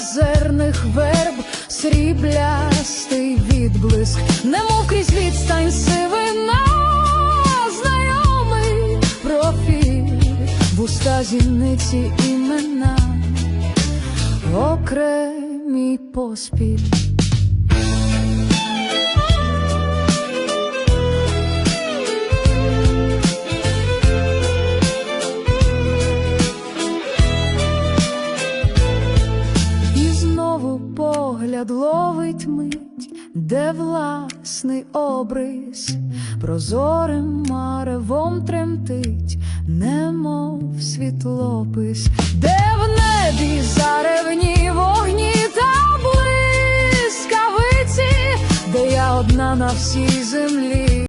озерних верб, сріблястий відблиск, немов крізь відстань сивина, знайомий профіль уста зіниці імена, окремій поспіль. Погляд ловить мить, де власний обрис прозорим маревом тремтить, немов світлопис, де в небі заревні вогні та блискавиці, де я одна на всій землі.